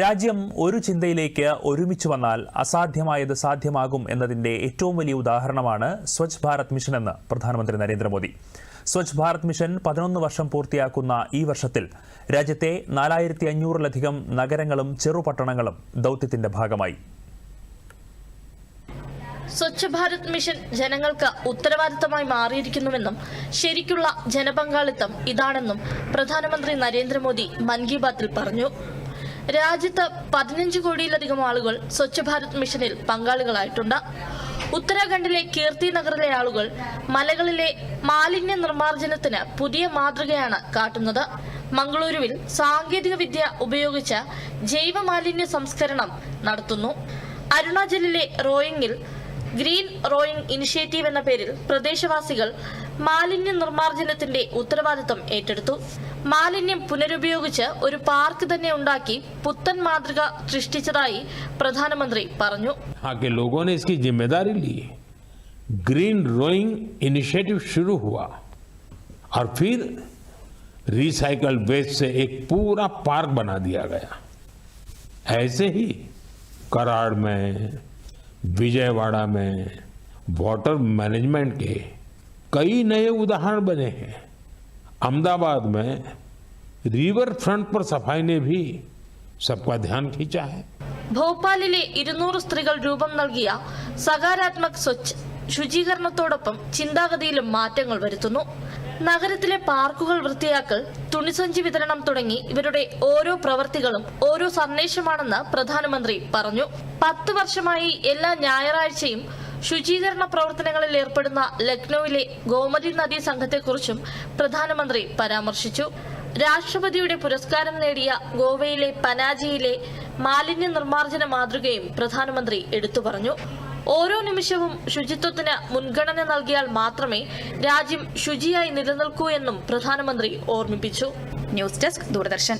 രാജ്യം ഒരു ചിന്തയിലേക്ക് ഒരുമിച്ച് വന്നാൽ അസാധ്യമായത് സാധ്യമാകും എന്നതിന്റെ ഏറ്റവും വലിയ ഉദാഹരണമാണ് സ്വച്ഛ് ഭാരത് മിഷൻ എന്ന് പ്രധാനമന്ത്രി നരേന്ദ്രമോദി. സ്വച്ഛ് ഭാരത് മിഷൻ പതിനൊന്ന് വർഷം പൂർത്തിയാക്കുന്ന ഈ വർഷത്തിൽ രാജ്യത്തെ നാലായിരത്തി അഞ്ഞൂറിലധികം നഗരങ്ങളും ചെറുപട്ടണങ്ങളും ദൗത്യത്തിന്റെ ഭാഗമായി. സ്വച്ഛ് ഭാരത് മിഷൻ ജനങ്ങൾക്ക് ഉത്തരവാദിത്തമായി മാറിയിരിക്കുന്നുവെന്നും ശരിക്കുള്ള ജനപങ്കാളിത്തം ഇതാണെന്നും പ്രധാനമന്ത്രി നരേന്ദ്രമോദി മൻ കി ബാത്തിൽ പറഞ്ഞു. രാജ്യത്ത് പതിനഞ്ച് കോടിയിലധികം ആളുകൾ സ്വച്ഛ് ഭാരത് മിഷനിൽ പങ്കാളികളായിട്ടുണ്ട്. ഉത്തരാഖണ്ഡിലെ കീർത്തി നഗറിലെ ആളുകൾ മലകളിലെ മാലിന്യ നിർമ്മാർജനത്തിന് പുതിയ മാതൃകയാണ് കാട്ടുന്നത്. മംഗളൂരുവിൽ സാങ്കേതിക വിദ്യ ഉപയോഗിച്ച് ജൈവ മാലിന്യ സംസ്കരണം നടത്തുന്നു. അരുണാചലിലെ റോയിങ്ങിൽ ഗ്രീൻ റോയിങ് ഇനിഷ്യേറ്റീവ് എന്ന പേരിൽ പ്രദേശവാസികൾ മാലിന്യ നിർമ്മാർജ്ജനത്തിന്റെ ഉത്തരവാദിത്തം ഏറ്റെടുത്തു മാലിന്യം പുനരുപയോഗിച്ച് ഒരു പാർക്ക് തന്നെ ഉണ്ടാക്കി പുത്തൻ മാതൃക സൃഷ്ടിച്ചതായി പ്രധാനമന്ത്രി പറഞ്ഞു यहाँ के लोगों ने इसकी जिम्मेदारी ली ग्रीन रोइंग इनिशिएटिव शुरू हुआ और फिर रिसाइकल वेस्ट से एक पूरा पार्क बना दिया गया ऐसे ही कराड़ में विजयवाड़ा में वाटर मैनेजमेंट के कई नए उदाहरण बने हैं अहमदाबाद में रिवर फ्रंट पर सफाई ने भी सबका ध्यान खींचा है ഭോപ്പാലിലെ ഇരുന്നൂറ് സ്ത്രീകൾ രൂപം നൽകിയ സകാരാത്മക് സ്വച്ഛ് ശുചീകരണത്തോടൊപ്പം ചിന്താഗതിയിലും മാറ്റങ്ങൾ വരുത്തുന്നു. നഗരത്തിലെ പാർക്കുകൾ വൃത്തിയാക്കൽ തുണിസഞ്ചി വിതരണം തുടങ്ങി ഇവരുടെ ഓരോ പ്രവർത്തികളും ഓരോ സന്ദേശമാണെന്ന് പ്രധാനമന്ത്രി പറഞ്ഞു. പത്ത് വർഷമായി എല്ലാ ഞായറാഴ്ചയും ശുചീകരണ പ്രവർത്തനങ്ങളിൽ ഏർപ്പെടുന്ന ലക്നൌവിലെ ഗോമതി നദി സംഘത്തെക്കുറിച്ചും പ്രധാനമന്ത്രി പരാമർശിച്ചു. രാഷ്ട്രപതിയുടെ പുരസ്കാരം നേടിയ ഗോവയിലെ പനാജിയിലെ മാലിന്യ നിർമ്മാർജന മാതൃകയും പ്രധാനമന്ത്രി എടുത്തു പറഞ്ഞു. ഓരോ നിമിഷവും ശുചിത്വത്തിന് മുൻഗണന നൽകിയാൽ മാത്രമേ രാജ്യം ശുചിയായി നിലനിൽക്കൂ എന്നും പ്രധാനമന്ത്രി ഓർമ്മിപ്പിച്ചു. News desk Doordarshan.